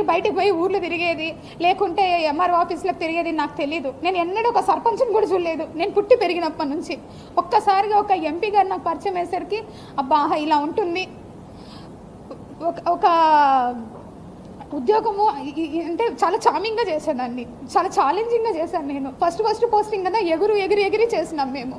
తిరిగి బయటకు పోయి ఊర్లు తిరిగేది లేకుంటే ఎంఆర్ఓ ఆఫీస్లో తిరిగేది నాకు తెలియదు నేను ఎన్నడూ ఒక సర్పంచ్ని కూడా చూడలేదు. నేను పుట్టి పెరిగినప్పటి నుంచి. ఒక్కసారిగా ఒక ఎంపీ గారు నాకు పరిచయం అయ్యేసరికి అబ్బా ఇలా ఉంటుంది. ఒక ఒక ఉద్యోగము అంటే చాలా చామింగ్గా చేశానండి. చాలా ఛాలెంజింగ్గా చేశాను నేను. ఫస్ట్ ఫస్ట్ పోస్టింగ్ కదా ఎగురు ఎగిరి ఎగిరి చేసినాం మేము.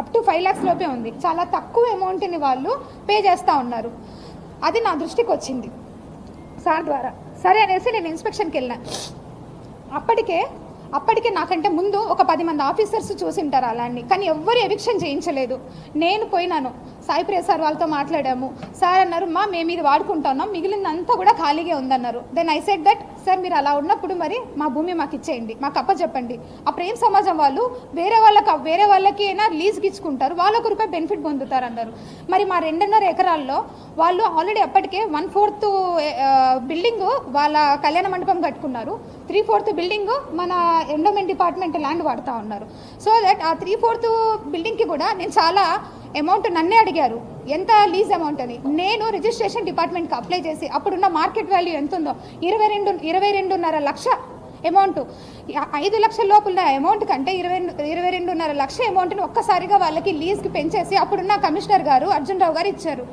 అప్ టు ఫైవ్ ల్యాక్స్ లోపే ఉంది. చాలా తక్కువ అమౌంట్ని వాళ్ళు పే చేస్తూ ఉన్నారు. అది నా దృష్టికి వచ్చింది. సార్ ద్వారా. సరే అనేసి నేను ఇన్స్పెక్షన్కి వెళ్ళాను అప్పటికే అప్పటికే నాకంటే ముందు ఒక పది మంది ఆఫీసర్స్ చూసింటారు అలాంటి. కానీ ఎవ్వరు ఎవిక్షన్ చేయించలేదు. నేను పోయినాను. సాయి ప్రసార్ సార్ వాళ్ళతో మాట్లాడాము. సార్ అన్నారు మా మేము ఇది వాడుకుంటున్నాం. మిగిలినంతా కూడా ఖాళీగా ఉందన్నారు. Then I said that sir మీరు అలా ఉన్నప్పుడు మరి మా భూమి మాకు ఇచ్చేయండి. మాకు అప్ప చెప్పండి ఆ ప్రేమ సమాజం వాళ్ళు వేరే వాళ్ళకి వేరే వాళ్ళకి అయినా లీజ్కి ఇచ్చుకుంటారు వాళ్ళు ఒకరిపై రూపాయి బెనిఫిట్ పొందుతారు అన్నారు మరి మా రెండున్నర ఎకరాల్లో వాళ్ళు ఆల్రెడీ అప్పటికే వన్ ఫోర్త్ బిల్డింగ్ వాళ్ళ కళ్యాణ మండపం కట్టుకున్నారు. త్రీ ఫోర్త్ బిల్డింగ్ మన ఎండోమెంట్ డిపార్ట్మెంట్ ల్యాండ్ వాడుతూ ఉన్నారు. సో దట్ ఆ త్రీ ఫోర్త్ బిల్డింగ్కి కూడా నేను చాలా అమౌంట్ నన్నే అడిగారు. ఎంత లీజ్ అమౌంట్ అని? నేను రిజిస్ట్రేషన్ డిపార్ట్మెంట్కి అప్లై చేసి అప్పుడున్న మార్కెట్ వాల్యూ ఎంత ఉందో ఇరవై రెండు ఇరవై రెండున్నర లక్ష అమౌంట్. ఐదు లక్షల లోపల అమౌంట్ కంటే ఇరవై రెండు- ఇరవై రెండున్నర లక్ష అమౌంట్ని ఒక్కసారిగా వాళ్ళకి లీజ్కి పెంచేసి అప్పుడున్న కమిషనర్ గారు అర్జున్ రావు గారు ఇచ్చారు.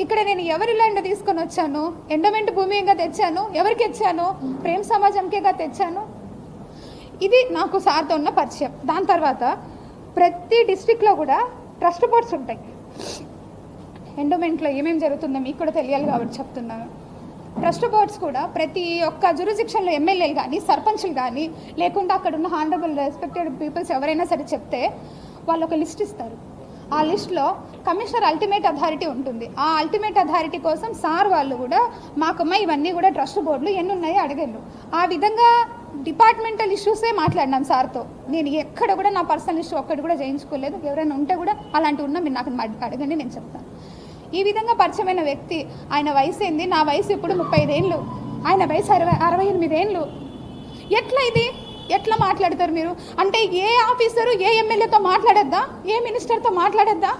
ఇక్కడ నేను ఎవరి ల్యాండ్ తీసుకొని వచ్చాను? ఎండోమెంట్ భూమిగా తెచ్చాను? ఎవరికి ఇచ్చాను? ప్రేమ సమాజంకేగా తెచ్చాను? ఇది నాకు సార్తో ఉన్న పరిచయం. దాని తర్వాత ప్రతి డిస్టిక్లో కూడా ట్రస్ట్ బోర్డ్స్ ఉంటాయి. ఎండోమెంట్లో ఏమేమి జరుగుతుందో మీకు కూడా తెలియాలి కాబట్టి చెప్తున్నాను. ట్రస్ట్ బోర్డ్స్ కూడా ప్రతి ఒక్క జురిజిక్షన్లో ఎమ్మెల్యేలు కానీ సర్పంచ్లు కానీ లేకుండా అక్కడ ఉన్న హానరబుల్ రెస్పెక్టెడ్ పీపుల్స్ ఎవరైనా సరే చెప్తే వాళ్ళు ఒక లిస్ట్ ఇస్తారు. ఆ లిస్ట్లో కమిషనర్ అల్టిమేట్ అథారిటీ ఉంటుంది. ఆ అల్టిమేట్ అథారిటీ కోసం సార్ వాళ్ళు కూడా మాకమ్మ ఇవన్నీ కూడా ట్రస్ట్ బోర్డులు ఎన్ని ఉన్నాయో అడగండు ఆ విధంగా డిపార్ట్మెంటల్ ఇష్యూసే మాట్లాడినాం సార్తో. నేను ఎక్కడ కూడా నా పర్సనల్ ఇష్యూ ఒక్కటి కూడా చేయించుకోలేదు. ఎవరైనా ఉంటే కూడా అలాంటి ఉన్నా మీరు నాకు అడగండి నేను చెప్తాను. ఈ విధంగా పరిచయమైన వ్యక్తి ఆయన వయసు ఏంది? నా వయసు ఇప్పుడు ముప్పై ఐదేళ్ళు ఆయన వయసు అరవై అరవై ఎనిమిదేళ్ళు. ఎట్లా ఇది? ఎట్లా మాట్లాడతారు మీరు? అంటే ఏ ఆఫీసరు ఏ ఎమ్మెల్యేతో మాట్లాడొద్దా? ఏ మినిస్టర్తో మాట్లాడొద్దా?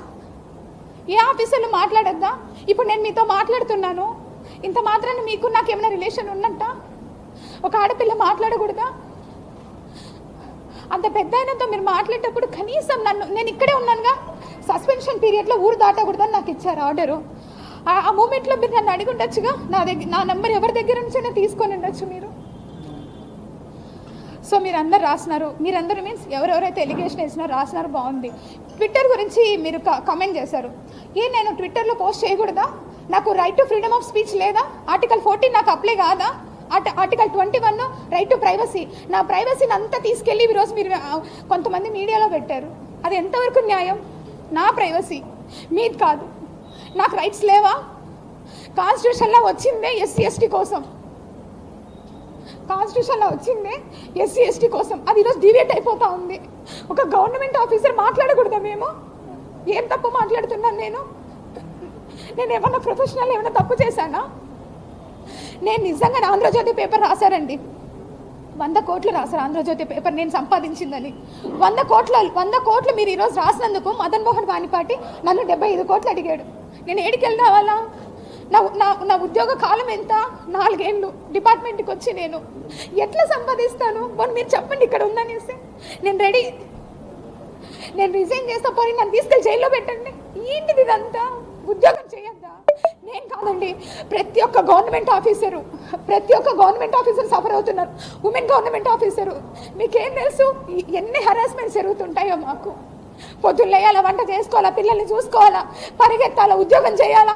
ఏ ఆఫీసర్లు మాట్లాడద్దా? ఇప్పుడు నేను మీతో మాట్లాడుతున్నాను. ఇంత మాత్రాన్ని మీకు నాకు ఏమైనా రిలేషన్ ఉన్నట్టా? ఒక ఆడపిల్ల మాట్లాడకూడదా? అంత పెద్ద ఆయనతో మీరు మాట్లాడేటప్పుడు కనీసం నన్ను నేను ఇక్కడే ఉన్నానుగా. సస్పెన్షన్ పీరియడ్లో ఊరు దాటకూడదని నాకు ఇచ్చారు ఆర్డరు. ఆ- ఆ మూమెంట్లో మీరు నన్ను అడిగి ఉండొచ్చుగా? నా దగ్గర నా నెంబర్ ఎవరి దగ్గర నుంచైనా తీసుకొని ఉండొచ్చు మీరు. సో మీరందరు రాసినారు. మీరందరూ మీన్స్ ఎవరెవరైతే ఎలిగేషన్ వేసినారో రాసినారు బాగుంది. ట్విట్టర్ గురించి మీరు కమెంట్ చేశారు. ఏ నేను ట్విట్టర్లో పోస్ట్ చేయకూడదా? నాకు right to freedom of speech లేదా? ఆర్టికల్ ఫోర్టీన్ నాకు అప్లై కాదా? At article twenty one right to privacy నా ప్రైవసీని అంతా తీసుకెళ్ళి ఈరోజు మీరు కొంతమంది మీడియాలో పెట్టారు. అది ఎంతవరకు న్యాయం? నా ప్రైవసీ మీది కాదు. నాకు రైట్స్ లేవా? కాన్స్టిట్యూషన్లో వచ్చిందే ఎస్సీ ఎస్టీ కోసం. కాన్స్టిట్యూషన్లో వచ్చిందే ఎస్సీ ఎస్టీ కోసం. అది ఈరోజు డివేట్ అయిపోతూ ఉంది. ఒక గవర్నమెంట్ ఆఫీసర్ మాట్లాడకూడదా మేము? ఏం తప్పు మాట్లాడుతున్నాను నేను? నేను ఏమన్నా ప్రొఫెషనల్ ఏమైనా తప్పు చేశానా? నేను నిజంగా ఆంధ్రజ్యోతి పేపర్ రాశారండి. వంద కోట్లు రాశారు ఆంధ్రజ్యోతి పేపర్ నేను సంపాదించిందని. వంద కోట్ల వంద కోట్లు మీరు ఈరోజు రాసినందుకు మదన్ మోహన్ వాణిపాటి నన్ను డెబ్బై ఐదు కోట్లు అడిగాడు. నేను ఏడికి వెళ్ళావాలా నా నా నా ఉద్యోగ కాలం ఎంత? నాలుగేళ్ళు డిపార్ట్మెంట్కి వచ్చి నేను ఎట్లా సంపాదిస్తాను? పోనీ మీరు చెప్పండి ఇక్కడ ఉందనేసి. నేను రెడీ. నేను రిజైన్ చేస్తా పోనీ నన్ను తీసుకెళ్ళి జైల్లో పెట్టండి. ఏంటిది ఇదంతా? ఉద్యోగం చేయాలి నేను కాదండి ప్రతి ఒక్క గవర్నమెంట్ ఆఫీసరు ప్రతి ఒక్క గవర్నమెంట్ ఆఫీసర్ సఫర్ అవుతున్నారు. ఉమెన్ గవర్నమెంట్ ఆఫీసరు మీకేం తెలుసు? ఎన్ని హరాస్మెంట్స్ జరుగుతుంటాయో మాకు. పొద్దున్న లేయాలా వంట చేసుకోవాలా పిల్లల్ని చూసుకోవాలా పరిగెత్తాలా ఉద్యోగం చేయాలా?